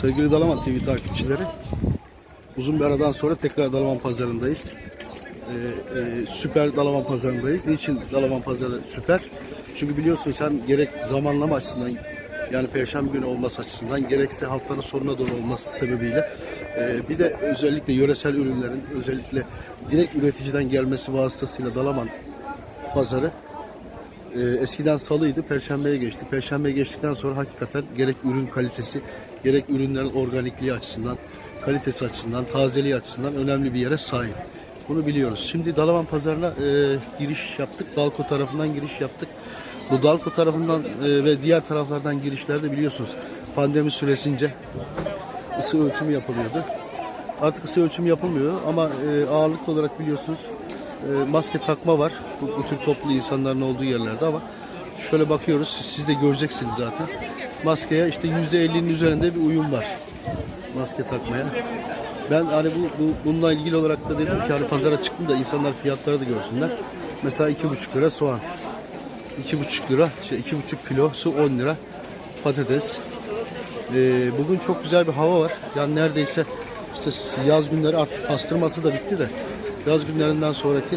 Sevgili Dalaman TV takipçileri, uzun bir aradan sonra tekrar Dalaman pazarındayız. Ee, e, süper Dalaman pazarındayız. Niçin Dalaman pazarı süper? Çünkü biliyorsunuz hem gerek zamanlama açısından yani Perşembe günü olması açısından gerekse haftanın sonuna doğru olması sebebiyle e, bir de özellikle yöresel ürünlerin özellikle direkt üreticiden gelmesi vasıtasıyla Dalaman pazarı e, eskiden salıydı, perşembeye geçti. Perşembeye geçtikten sonra hakikaten gerek ürün kalitesi, gerek ürünlerin organikliği açısından, kalitesi açısından, tazeliği açısından önemli bir yere sahip. Bunu biliyoruz. Şimdi Dalaman Pazarı'na e, giriş yaptık. Dalko tarafından giriş yaptık. Bu Dalko tarafından e, ve diğer taraflardan girişlerde biliyorsunuz pandemi süresince ısı ölçümü yapılıyordu. Artık ısı ölçümü yapılmıyor ama e, ağırlıklı olarak biliyorsunuz e, maske takma var. Bu, bu tür toplu insanların olduğu yerlerde ama şöyle bakıyoruz siz de göreceksiniz zaten. Maskeye işte %50'nin üzerinde bir uyum var. Maske takmaya. Ben hani bu, bu bununla ilgili olarak da dedim ki hani pazara çıktım da insanlar fiyatları da görsünler. Mesela 2,5 lira soğan. 2,5 lira, şey 2,5 kilo su 10 lira patates. Ee, bugün çok güzel bir hava var. Yani neredeyse işte yaz günleri artık pastırması da bitti de yaz günlerinden sonraki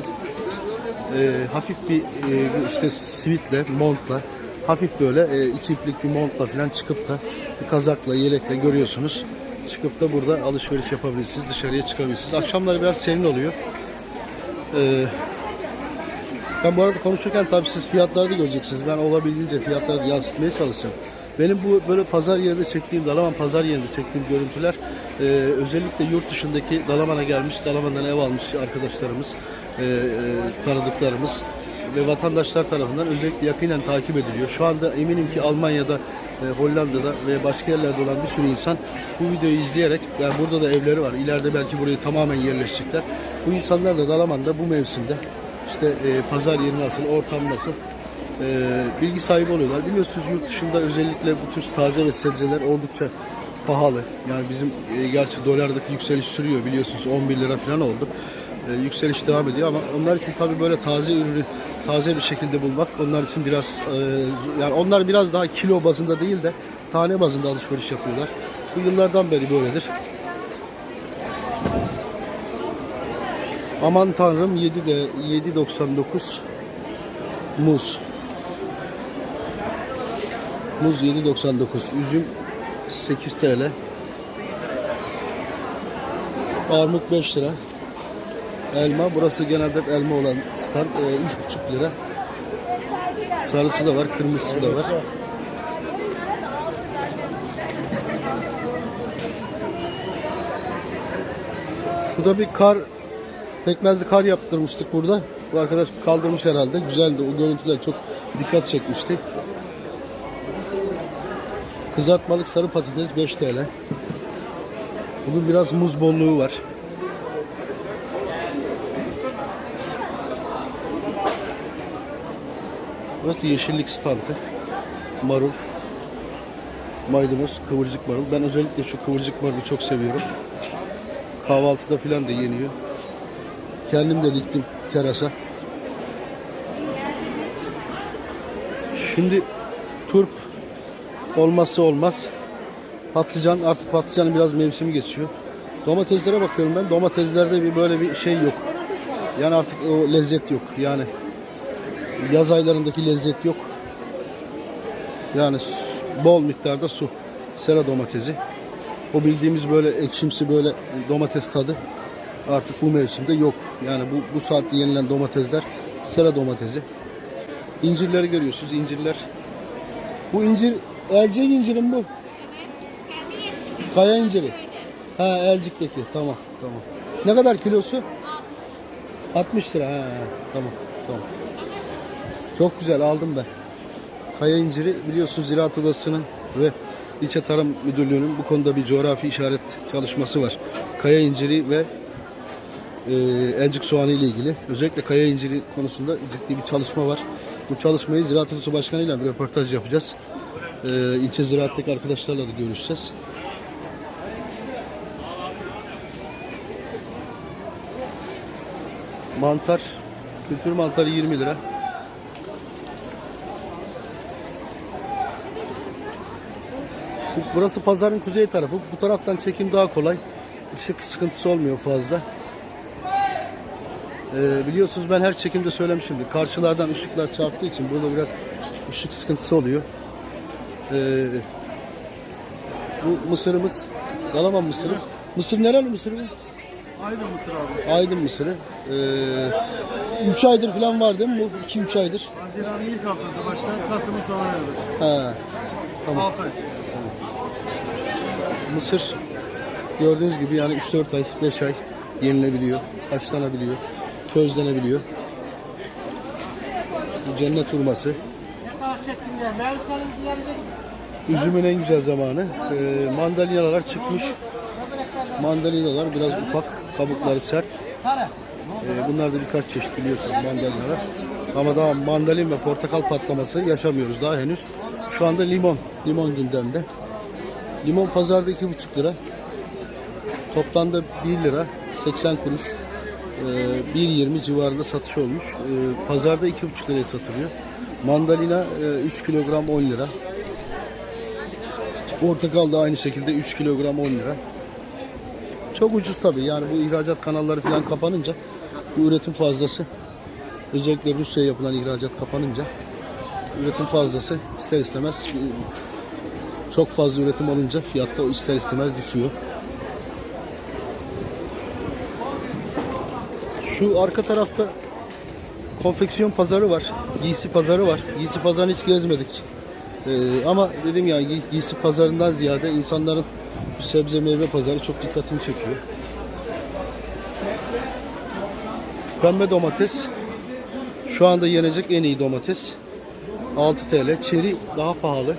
e, hafif bir e, işte sivitle, montla hafif böyle e, iki iplik bir montla falan çıkıp da bir kazakla, yelekle görüyorsunuz. Çıkıp da burada alışveriş yapabilirsiniz, dışarıya çıkabilirsiniz. Akşamları biraz serin oluyor. Ee, ben bu arada konuşurken tabii siz fiyatları da göreceksiniz. Ben olabildiğince fiyatları da yansıtmaya çalışacağım. Benim bu böyle pazar yerinde çektiğim, Dalaman pazar yerinde çektiğim görüntüler e, özellikle yurt dışındaki Dalaman'a gelmiş, Dalaman'dan ev almış arkadaşlarımız, e, e, tanıdıklarımız ve vatandaşlar tarafından özellikle yakinen takip ediliyor. Şu anda eminim ki Almanya'da, e, Hollanda'da ve başka yerlerde olan bir sürü insan bu videoyu izleyerek, yani burada da evleri var, ileride belki burayı tamamen yerleşecekler. Bu insanlar da Dalaman'da bu mevsimde işte e, pazar yeri nasıl, ortam nasıl e, bilgi sahibi oluyorlar. Biliyorsunuz yurt dışında özellikle bu tür taze ve sebzeler oldukça pahalı. Yani bizim e, gerçi dolardaki yükseliş sürüyor biliyorsunuz 11 lira falan oldu. E, yükseliş devam ediyor ama onlar için tabii böyle taze ürünü taze bir şekilde bulmak onlar için biraz e, yani onlar biraz daha kilo bazında değil de tane bazında alışveriş yapıyorlar. Bu yıllardan beri böyledir. Aman tanrım 7 de 7.99 muz. Muz 7.99, üzüm 8 TL. Armut 5 lira. Elma, burası genelde elma olan stand e, 3,5 lira. Sarısı da var, kırmızısı da var. Şurada bir kar, pekmezli kar yaptırmıştık burada. Bu arkadaş kaldırmış herhalde. Güzeldi. O görüntüler çok dikkat çekmişti. Kızartmalık sarı patates 5 TL. Bugün biraz muz bolluğu var. Burası yeşillik standı. Marul. Maydanoz, kıvırcık marul. Ben özellikle şu kıvırcık marulu çok seviyorum. Kahvaltıda filan da yeniyor. Kendim de diktim terasa. Şimdi turp olmazsa olmaz. Patlıcan artık patlıcanın biraz mevsimi geçiyor. Domateslere bakıyorum ben. Domateslerde bir böyle bir şey yok. Yani artık o lezzet yok. Yani yaz aylarındaki lezzet yok. Yani bol miktarda su. Sera domatesi. O bildiğimiz böyle ekşimsi böyle domates tadı artık bu mevsimde yok. Yani bu, bu saatte yenilen domatesler sera domatesi. İncirleri görüyorsunuz. incirler. Bu incir elcik incirim bu. Kaya inciri. Ha elcikteki. Tamam tamam. Ne kadar kilosu? 60 lira. Ha, tamam tamam. Çok güzel aldım ben. Kaya inciri biliyorsunuz Ziraat Odası'nın ve İlçe Tarım Müdürlüğü'nün bu konuda bir coğrafi işaret çalışması var. Kaya inciri ve e, elcik soğanı ile ilgili. Özellikle kaya inciri konusunda ciddi bir çalışma var. Bu çalışmayı Ziraat Odası Başkanı ile bir röportaj yapacağız. E, ilçe ziraattaki arkadaşlarla da görüşeceğiz. Mantar, kültür mantarı 20 lira. Burası pazarın kuzey tarafı. Bu taraftan çekim daha kolay. Işık sıkıntısı olmuyor fazla. Ee, biliyorsunuz ben her çekimde söylemişimdir. Karşılardan ışıklar çarptığı için burada biraz ışık sıkıntısı oluyor. Ee, bu mısırımız Dalaman mısırı. Mısır nereli mısır bu? Aydın mısır abi. Aydın mısırı. 3 aydır falan var değil mi bu? 2-3 aydır. Haziran'ın ilk haftası başlar, Kasım'ın sonuna kadar. Ha. Tamam. 6 ay. Mısır gördüğünüz gibi yani 3-4 ay, 5 ay yenilebiliyor, haşlanabiliyor, közlenebiliyor. Cennet hurması. Üzümün en güzel zamanı. Ee, mandalinalar çıkmış. Mandalinalar biraz ufak, kabukları sert. Ee, bunlar da birkaç çeşit biliyorsunuz mandalinalar. Ama daha mandalin ve portakal patlaması yaşamıyoruz daha henüz. Şu anda limon, limon gündemde. Limon pazarda 2,5 lira. Toplamda 1 lira 80 kuruş. Ee, 1.20 civarında satış olmuş. Ee, pazarda 2,5 liraya satılıyor. Mandalina e, 3 kilogram 10 lira. Portakal da aynı şekilde 3 kilogram 10 lira. Çok ucuz tabii yani bu ihracat kanalları falan kapanınca bu üretim fazlası özellikle Rusya'ya yapılan ihracat kapanınca üretim fazlası ister istemez e, çok fazla üretim olunca fiyatta o ister istemez düşüyor. Şu arka tarafta konfeksiyon pazarı var. Giysi pazarı var. Giysi pazarını hiç gezmedik. Ee, ama dedim ya giy- giysi pazarından ziyade insanların sebze meyve pazarı çok dikkatimi çekiyor. Pembe domates şu anda yenecek en iyi domates. 6 TL. Çeri daha pahalı.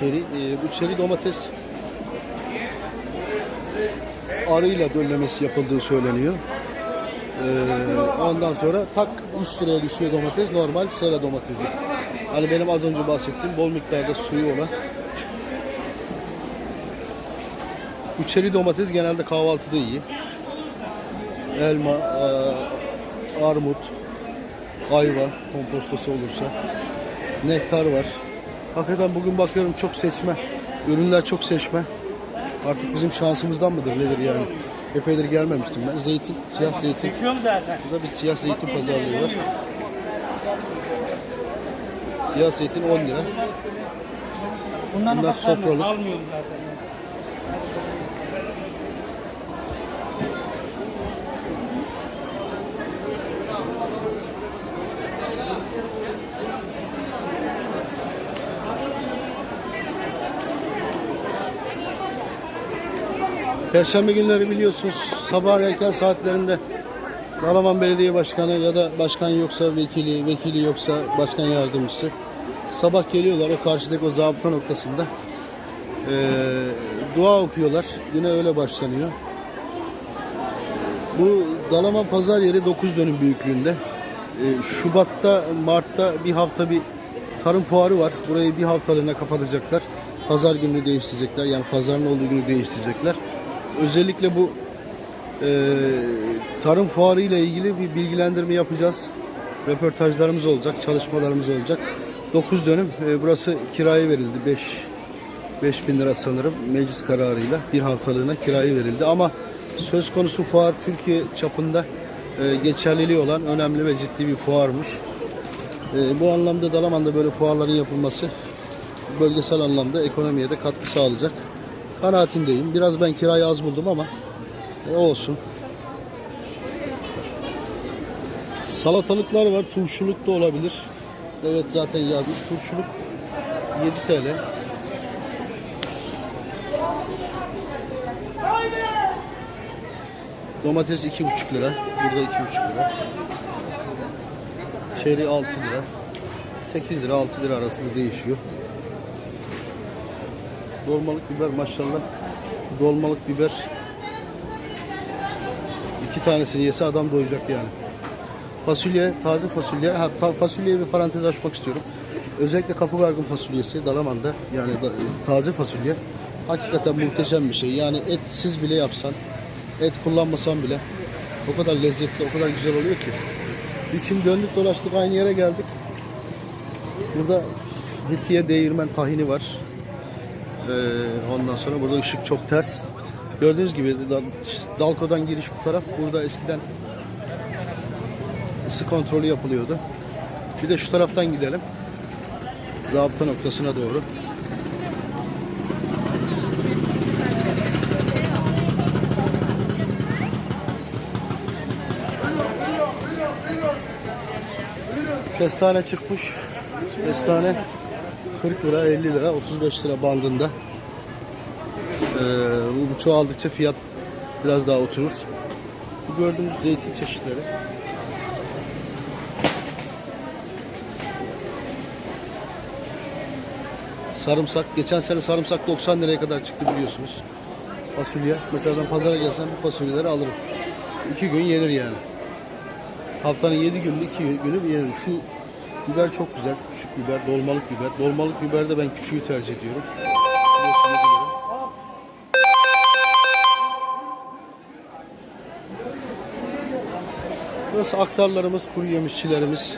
Çeri, e, bu çeri domates arıyla döllemesi yapıldığı söyleniyor. Ee, ondan sonra tak 3 liraya düşüyor domates. Normal sera domatesi. Hani benim az önce bahsettiğim bol miktarda suyu olan. Bu çeri domates genelde kahvaltıda iyi. Elma, e, armut, ayva kompostosu olursa. Nektar var. Hakikaten bugün bakıyorum çok seçme. Ürünler çok seçme. Artık bizim şansımızdan mıdır nedir yani? Epeydir gelmemiştim ben. Zeytin, siyah zeytin. Burada bir siyah zeytin pazarlığı var. Siyah zeytin 10 lira. Bunlar sofralık. Perşembe günleri biliyorsunuz sabah erken saatlerinde Dalaman Belediye Başkanı ya da başkan yoksa vekili, vekili yoksa başkan yardımcısı sabah geliyorlar o karşıdaki o zabıta noktasında eee, dua okuyorlar. Güne öyle başlanıyor. Bu Dalaman Pazar yeri 9 dönüm büyüklüğünde. Eee, Şubat'ta, Mart'ta bir hafta bir tarım fuarı var. Burayı bir haftalığına kapatacaklar. Pazar gününü değiştirecekler. Yani pazarın olduğu günü değiştirecekler. Özellikle bu eee, tarım fuarı ile ilgili bir bilgilendirme yapacağız. Röportajlarımız olacak, çalışmalarımız olacak. 9 dönüm. eee, burası kiraya verildi. 5 5 bin lira sanırım meclis kararıyla bir haftalığına kiraya verildi. Ama söz konusu fuar Türkiye çapında eee, geçerliliği olan önemli ve ciddi bir fuarmış. Eee, bu anlamda Dalaman'da böyle fuarların yapılması bölgesel anlamda ekonomiye de katkı sağlayacak. Kanaatindeyim. Biraz ben kirayı az buldum ama e, olsun. Salatalıklar var. Turşuluk da olabilir. Evet zaten yazmış. Turşuluk 7 TL. Domates 2,5 lira. Burada 2,5 lira. Çeri 6 lira. 8 lira 6 lira arasında değişiyor. Dolmalık biber maşallah. Dolmalık biber iki tanesini yese adam doyacak yani. Fasulye, taze fasulye. Ha, fa- fasulyeye bir parantez açmak istiyorum. Özellikle kapıgargın fasulyesi Dalaman'da yani da- taze fasulye hakikaten muhteşem bir şey. Yani etsiz bile yapsan, et kullanmasan bile o kadar lezzetli, o kadar güzel oluyor ki. Biz şimdi döndük dolaştık aynı yere geldik. Burada Hitiye değirmen tahini var. Ee, ondan sonra burada ışık çok ters. Gördüğünüz gibi Dal- Dalko'dan giriş bu taraf. Burada eskiden ısı kontrolü yapılıyordu. Bir de şu taraftan gidelim. Zabıta noktasına doğru. Kestane çıkmış. Kestane 40 lira, 50 lira, 35 lira bandında. Ee, bu çoğaldıkça fiyat biraz daha oturur. Bu gördüğünüz zeytin çeşitleri. Sarımsak. Geçen sene sarımsak 90 liraya kadar çıktı biliyorsunuz. Fasulye. Mesela ben pazara gelsem bu fasulyeleri alırım. İki gün yenir yani. Haftanın 7 günü 2 günü yenir. Şu biber çok güzel. Küçük biber, dolmalık biber. Dolmalık biberde ben küçüğü tercih ediyorum. Burası aktarlarımız, kuru yemişçilerimiz.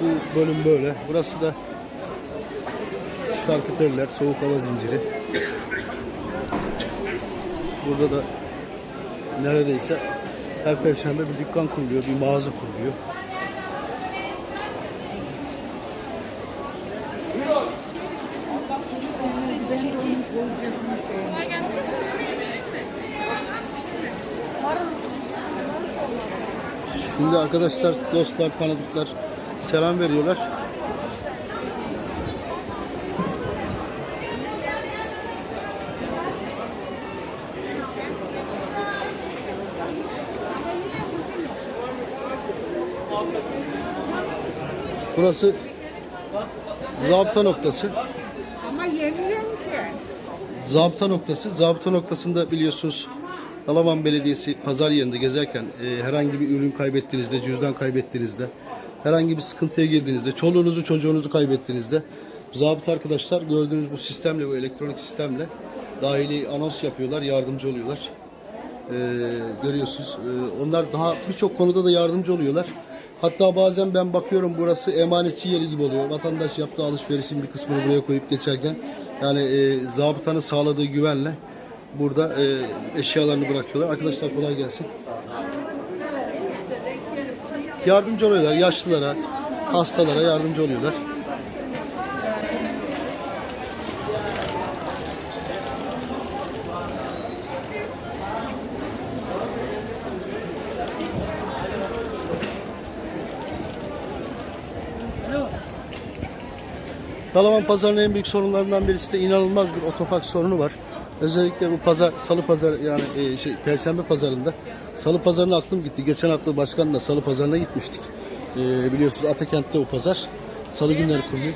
Bu bölüm böyle. Burası da şarküteriler, soğuk hava zinciri. Burada da neredeyse her perşembe bir dükkan kuruluyor, bir mağaza kuruluyor. Şimdi arkadaşlar, dostlar, tanıdıklar selam veriyorlar. Burası zabıta noktası. Ama yemiyorum ki. Zabıta noktası. Zabıta noktasında biliyorsunuz Dalaman Belediyesi pazar yerinde gezerken e, herhangi bir ürün kaybettiğinizde, cüzdan kaybettiğinizde, herhangi bir sıkıntıya girdiğinizde, çoluğunuzu çocuğunuzu kaybettiğinizde zabıta arkadaşlar gördüğünüz bu sistemle, bu elektronik sistemle dahili anons yapıyorlar, yardımcı oluyorlar. E, görüyorsunuz. E, onlar daha birçok konuda da yardımcı oluyorlar. Hatta bazen ben bakıyorum burası emanetçi yeri gibi oluyor. Vatandaş yaptığı alışverişin bir kısmını buraya koyup geçerken yani e, zabıtanın sağladığı güvenle burada e, eşyalarını bırakıyorlar. Arkadaşlar kolay gelsin. Yardımcı oluyorlar yaşlılara, hastalara yardımcı oluyorlar. Dalaman pazarının en büyük sorunlarından birisi de inanılmaz bir otopark sorunu var. Özellikle bu pazar, salı pazar yani e, şey, perşembe pazarında salı pazarına aklım gitti. Geçen hafta başkanla salı pazarına gitmiştik. E, biliyorsunuz Atakent'te o pazar. Salı günleri kuruluyor.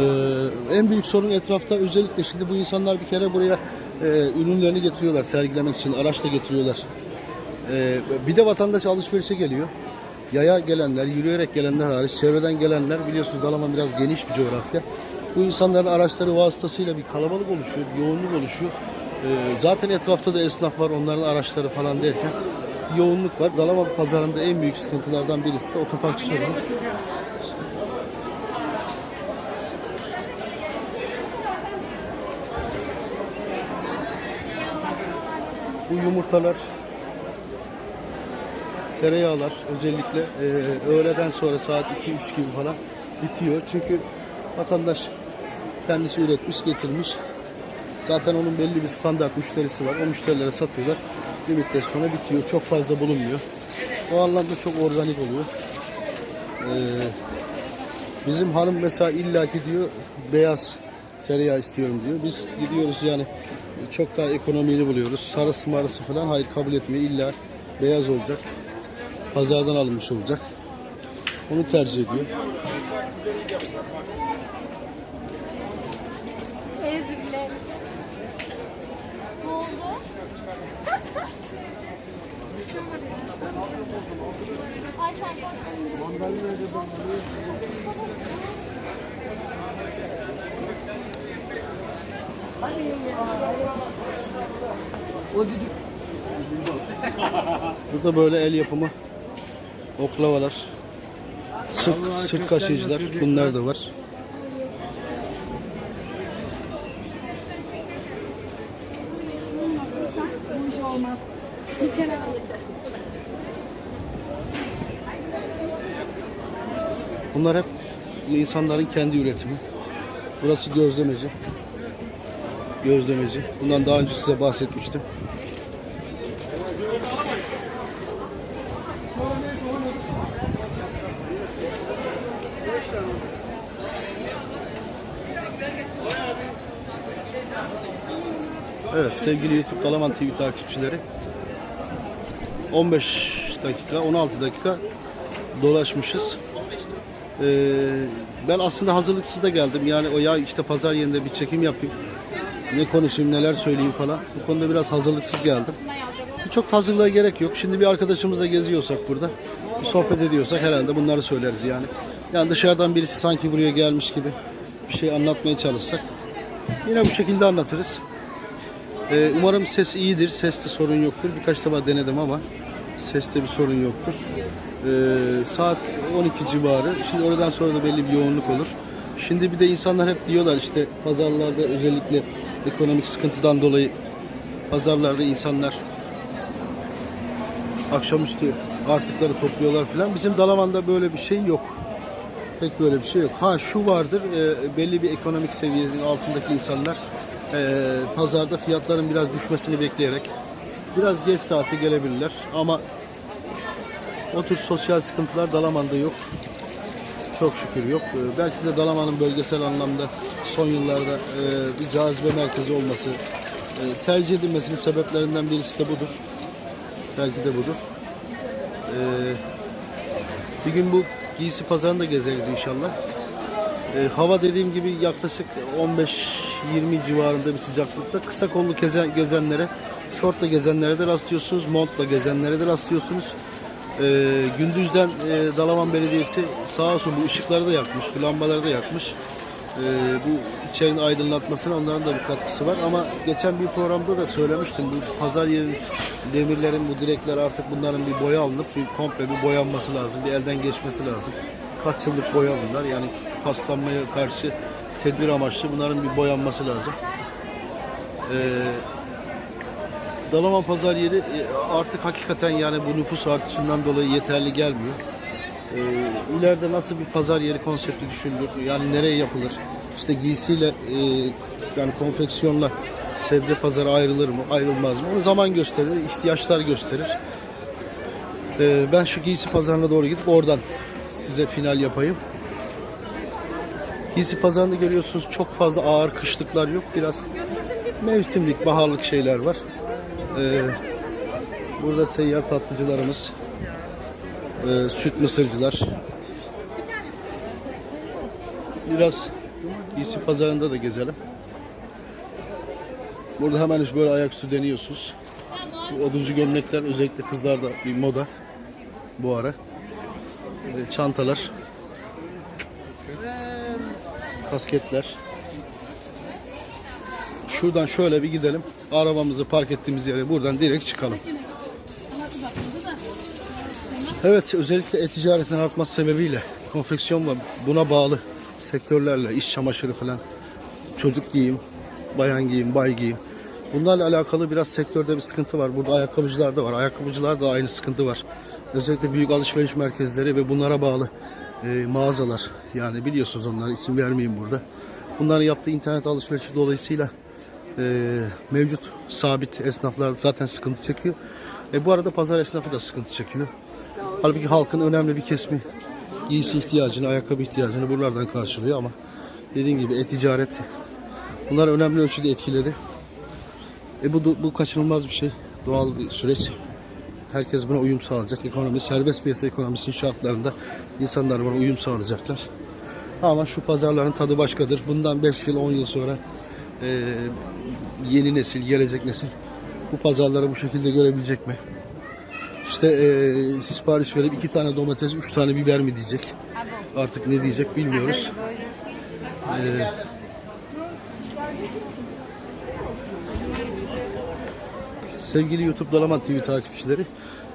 Ee, en büyük sorun etrafta özellikle şimdi bu insanlar bir kere buraya e, ürünlerini getiriyorlar sergilemek için araçla getiriyorlar. Ee, bir de vatandaş alışverişe geliyor. Yaya gelenler, yürüyerek gelenler hariç, çevreden gelenler biliyorsunuz Dalaman biraz geniş bir coğrafya. Bu insanların araçları vasıtasıyla bir kalabalık oluşuyor, bir yoğunluk oluşuyor. Ee, zaten etrafta da esnaf var, onların araçları falan derken yoğunluk var. Dalaman pazarında en büyük sıkıntılardan birisi de otopark sorunu. Bu yumurtalar, tereyağlar özellikle e, öğleden sonra saat 2-3 gibi falan bitiyor. Çünkü vatandaş kendisi üretmiş, getirmiş. Zaten onun belli bir standart müşterisi var. O müşterilere satıyorlar. Bir müddet sonra bitiyor. Çok fazla bulunmuyor. O anlamda çok organik oluyor. Ee, bizim hanım mesela illaki diyor beyaz tereyağı istiyorum diyor. Biz gidiyoruz yani çok daha ekonomili buluyoruz. Sarısı marısı falan hayır kabul etmiyor. İlla beyaz olacak. Pazardan alınmış olacak. Onu tercih ediyor. Özür dilerim. Ne oldu? Koş. Burada böyle el yapımı oklavalar, sırt, sırt kaşıyıcılar bunlar da var. Bunlar hep insanların kendi üretimi. Burası gözlemeci. Gözlemeci. Bundan daha önce size bahsetmiştim. Evet sevgili YouTube Dalaman TV takipçileri 15 dakika 16 dakika dolaşmışız. Ee, ben aslında hazırlıksız da geldim. Yani o ya işte pazar yerinde bir çekim yapayım. Ne konuşayım, neler söyleyeyim falan. Bu konuda biraz hazırlıksız geldim. Çok hazırlığa gerek yok. Şimdi bir arkadaşımızla geziyorsak burada, sohbet ediyorsak herhalde bunları söyleriz yani. Yani dışarıdan birisi sanki buraya gelmiş gibi bir şey anlatmaya çalışsak yine bu şekilde anlatırız. Ee, umarım ses iyidir, seste sorun yoktur. Birkaç defa denedim ama seste bir sorun yoktur. Ee, saat 12 civarı. Şimdi oradan sonra da belli bir yoğunluk olur. Şimdi bir de insanlar hep diyorlar işte pazarlarda özellikle ekonomik sıkıntıdan dolayı pazarlarda insanlar akşamüstü artıkları topluyorlar falan. Bizim Dalaman'da böyle bir şey yok. Pek böyle bir şey yok. Ha şu vardır, e, belli bir ekonomik seviyenin altındaki insanlar e, pazarda fiyatların biraz düşmesini bekleyerek biraz geç saate gelebilirler. Ama o tür sosyal sıkıntılar Dalaman'da yok. Çok şükür yok. E, belki de Dalaman'ın bölgesel anlamda son yıllarda e, bir cazibe merkezi olması, e, tercih edilmesinin sebeplerinden birisi de budur. Belki de budur. E, bir gün bu giysi pazarını da gezeriz inşallah. E, hava dediğim gibi yaklaşık 15-20 civarında bir sıcaklıkta. Kısa kollu gezen, gezenlere, şortla gezenlere de rastlıyorsunuz. Montla gezenlere de rastlıyorsunuz. E, gündüzden e, Dalaman Belediyesi sağ olsun bu ışıkları da yakmış, bu lambaları da yakmış. E, bu içerinin aydınlatmasına onların da bir katkısı var. Ama geçen bir programda da söylemiştim. Bu pazar yerin demirlerin, bu direkler artık bunların bir boya alınıp bir komple bir boyanması lazım. Bir elden geçmesi lazım. Kaç yıllık boya bunlar. Yani paslanmaya karşı tedbir amaçlı bunların bir boyanması lazım. Ee, Dalaman pazar yeri e, artık hakikaten yani bu nüfus artışından dolayı yeterli gelmiyor. Ee, ileride nasıl bir pazar yeri konsepti düşünülür? Yani nereye yapılır? İşte giysiyle e, yani konfeksiyonla sebze pazarı ayrılır mı, ayrılmaz mı? Onu zaman gösterir, ihtiyaçlar gösterir. Ee, ben şu giysi pazarına doğru gidip oradan size final yapayım. Giysi pazarında görüyorsunuz çok fazla ağır kışlıklar yok. Biraz mevsimlik, baharlık şeyler var. Ee, burada seyyar tatlıcılarımız, e, süt mısırcılar. Biraz giysi pazarında da gezelim. Burada hemen böyle ayaküstü deniyorsunuz. Bu oduncu gömlekler özellikle kızlarda bir moda bu ara. Ee, çantalar. Kasketler. Şuradan şöyle bir gidelim. Arabamızı park ettiğimiz yere buradan direkt çıkalım. Evet özellikle e-ticaretin artması sebebiyle konfeksiyon ve buna bağlı sektörlerle iş çamaşırı falan çocuk giyim, bayan giyim, bay giyim. Bunlarla alakalı biraz sektörde bir sıkıntı var. Burada ayakkabıcılar da var. Ayakkabıcılar da aynı sıkıntı var. Özellikle büyük alışveriş merkezleri ve bunlara bağlı e, mağazalar. Yani biliyorsunuz onları isim vermeyeyim burada. Bunların yaptığı internet alışverişi dolayısıyla e, mevcut sabit esnaflar zaten sıkıntı çekiyor. E, bu arada pazar esnafı da sıkıntı çekiyor. Halbuki halkın önemli bir kesimi giysi ihtiyacını, ayakkabı ihtiyacını buralardan karşılıyor ama dediğim gibi e-ticaret bunlar önemli ölçüde etkiledi. E bu, bu kaçınılmaz bir şey. Doğal bir süreç. Herkes buna uyum sağlayacak. Ekonomi, serbest piyasa ekonomisinin şartlarında insanlar buna uyum sağlayacaklar. Ama şu pazarların tadı başkadır. Bundan 5 yıl, 10 yıl sonra e, yeni nesil, gelecek nesil bu pazarları bu şekilde görebilecek mi? İşte e, sipariş verip iki tane domates, üç tane biber mi diyecek? Artık ne diyecek bilmiyoruz. E, sevgili YouTube Dalaman TV takipçileri,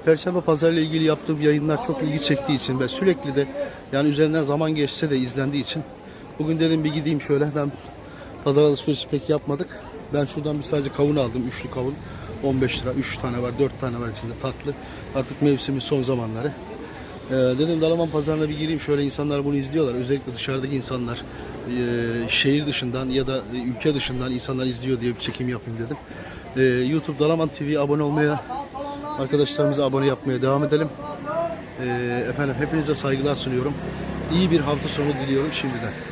Perşembe Pazarı ile ilgili yaptığım yayınlar çok ilgi çektiği için ve sürekli de yani üzerinden zaman geçse de izlendiği için bugün dedim bir gideyim şöyle ben pazar alışverişi pek yapmadık. Ben şuradan bir sadece kavun aldım, üçlü kavun. 15 lira. 3 tane var, 4 tane var içinde tatlı. Artık mevsimin son zamanları. Ee, dedim Dalaman Pazarı'na bir gireyim. Şöyle insanlar bunu izliyorlar. Özellikle dışarıdaki insanlar e, şehir dışından ya da ülke dışından insanlar izliyor diye bir çekim yapayım dedim. Ee, YouTube Dalaman TV'ye abone olmaya, arkadaşlarımıza abone yapmaya devam edelim. Ee, efendim hepinize saygılar sunuyorum. İyi bir hafta sonu diliyorum şimdiden.